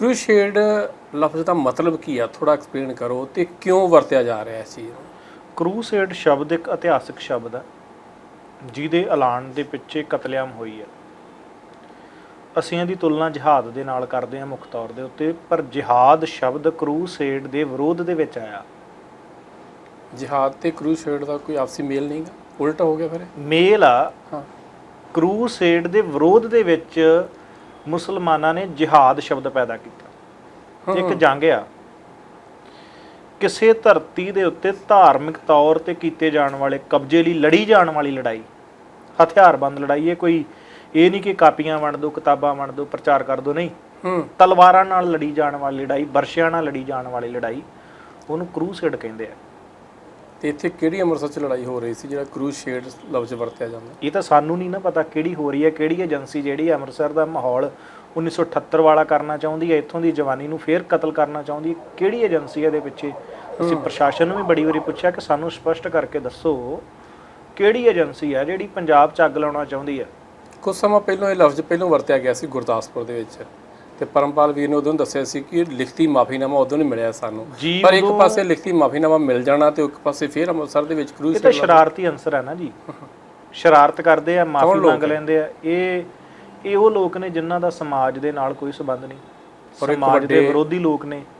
ਕਰੂਸ਼ੇਡ ਲਫ਼ਜ਼ ਦਾ ਮਤਲਬ ਕੀ ਆ? ਥੋੜਾ ਐਕਸਪਲੇਨ ਕਰੋ ਤੇ ਕਿਉਂ ਵਰਤਿਆ ਜਾ ਰਿਹਾ ਇਸ ਚੀਜ਼ ਨੂੰ? ਕਰੂਸੇਡ ਸ਼ਬਦ ਇੱਕ ਇਤਿਹਾਸਕ ਸ਼ਬਦ ਹੈ ਜਿਹਦੇ ਐਲਾਨ ਦੇ ਪਿੱਛੇ ਕਤਲੇਆਮ ਹੋਈ ਹੈ ਅਸੀਂ ਇਹਦੀ ਤੁਲਨਾ ਜਿਹਾਦ ਦੇ ਨਾਲ ਕਰਦੇ ਹਾਂ ਮੁੱਖ ਤੌਰ ਦੇ ਉੱਤੇ ਪਰ ਜਿਹਾਦ ਸ਼ਬਦ ਕਰੂਸੇਡ ਦੇ ਵਿਰੋਧ ਦੇ ਵਿੱਚ ਆਇਆ। ਜਿਹਾਦ ਤੇ ਕਰੂਸ਼ੇਡ ਦਾ ਕੋਈ ਆਪਸੀ ਮੇਲ ਨਹੀਂਗਾ ਉਲਟਾ ਹੋ ਗਿਆ ਫਿਰ ਇਹ? ਮੇਲ ਆ। ਹਾਂ। ਕਰੂਸੇਡ ਦੇ ਵਿਰੋਧ ਦੇ ਵਿੱਚ ਮੁਸਲਮਾਨਾਂ ਨੇ ਜਿਹਾਦ ਸ਼ਬਦ ਪੈਦਾ ਕੀਤਾ। ਇੱਕ ਜੰਗ ਆ ਕਿਸੇ ਧਰਤੀ ਦੇ ਉੱਤੇ ਧਾਰਮਿਕ ਤੌਰ ਤੇ ਕੀਤੇ ਜਾਣ ਵਾਲੇ ਕਬਜ਼ੇ ਲਈ ਲੜੀ ਜਾਣ ਵਾਲੀ ਲੜਾਈ ਹਥਿਆਰਬੰਦ ਲੜਾਈ ਇਹ ਕੋਈ ਇਹ ਨਹੀਂ ਕਿ ਕਾਪੀਆਂ ਵੰਡ ਦਿਓ ਕਿਤਾਬਾਂ ਵੰਡ ਦਿਓ ਪ੍ਰਚਾਰ ਕਰ ਦਿਓ ਨਹੀਂ। ਤਲਵਾਰਾਂ ਨਾਲ ਲੜੀ ਜਾਣ ਵਾਲੀ ਲੜਾਈ ਵਰਸ਼ਿਆਂ ਨਾਲ ਲੜੀ ਜਾਣ ਵਾਲੀ ਲੜਾਈ ਉਹਨੂੰ ਕਰੂਸੇਡ ਕਹਿੰਦੇ ਆ। ਤੇ ਇੱਥੇ ਕਿਹੜੀ ਅੰਮ੍ਰਿਤਸਰ ਚ ਲੜਾਈ ਹੋ ਰਹੀ ਸੀ ਜਿਹੜਾ ਕਰੂਸ਼ੇਡ ਲਫ਼ਜ਼ ਵਰਤਿਆ ਜਾਂਦਾ? ਇਹ ਤਾਂ ਸਾਨੂੰ ਨਹੀਂ ਨਾ ਪਤਾ ਕਿਹੜੀ ਹੋ ਰਹੀ ਹੈ ਕਿਹੜੀ ਏਜੰਸੀ ਜਿਹੜੀ ਅੰਮ੍ਰਿਤਸਰ ਦਾ ਮਾਹੌਲ 1978 ਵਾਲਾ ਕਰਨਾ ਚਾਹੁੰਦੀ ਹੈ ਇੱਥੋਂ ਦੀ ਜਵਾਨੀ ਨੂੰ ਫੇਰ ਕਤਲ ਕਰਨਾ ਚਾਹੁੰਦੀ ਹੈ ਕਿਹੜੀ ਏਜੰਸੀ ਹੈ ਇਹਦੇ ਪਿੱਛੇ? ਅਸੀਂ ਪ੍ਰਸ਼ਾਸਨ ਨੂੰ ਵੀ ਬੜੀ ਵਾਰੀ ਪੁੱਛਿਆ ਕਿ ਸਾਨੂੰ ਸਪਸ਼ਟ ਕਰਕੇ ਦੱਸੋ ਕਿਹੜੀ ਏਜੰਸੀ ਹੈ ਜਿਹੜੀ ਪੰਜਾਬ 'ਚ ਅੱਗ ਲਾਉਣਾ ਚਾਹੁੰਦੀ ਹੈ? ਕੁਝ ਸਮਾਂ ਪਹਿਲਾਂ ਇਹ ਲਫ਼ਜ਼ ਪਹਿਲਾਂ ਵਰਤਿਆ ਗਿਆ ਸੀ ਗੁਰਦਾਸਪੁਰ ਦੇ ਵਿੱਚ। ਤੇ ਪਰਮਪਾਲ ਵੀਰ ਨੇ ਉਦੋਂ ਦੱਸਿਆ ਸੀ ਕਿ ਲਿਖਤੀ ਮਾਫੀਨਾਮਾ ਉਦੋਂ ਨਹੀਂ ਮਿਲਿਆ ਸਾਨੂੰ। ਪਰ ਇੱਕ ਪਾਸੇ ਲਿਖਤੀ ਮਾਫੀਨਾਮਾ ਮਿਲ ਜਾਣਾ ਤੇ ਇੱਕ ਪਾਸੇ ਫਿਰ ਅੰਮ੍ਰਿਤਸਰ ਦੇ ਵਿੱਚ ਇਹ ਕਰੂਸ਼ੇਡ ਤਾਂ ਸ਼ਰਾਰਤੀ ਅੰਸਰ ਹੈ ਨਾ ਜੀ। ਸ਼ਰਾਰਤ ਕਰਦੇ ਆ ਮਾਫੀ ਮੰਗ ਲੈਂਦੇ ਆ। ਇਹ ਇਹ ਉਹ ਲੋਕ ਨੇ ਜਿਨ੍ਹਾਂ ਦਾ ਸਮਾਜ ਦੇ ਨਾਲ ਕੋਈ ਸਬੰਧ ਨਹੀਂ। ਸਮਾਜ ਦੇ ਵਿਰੋਧੀ ਲੋਕ ਨੇ।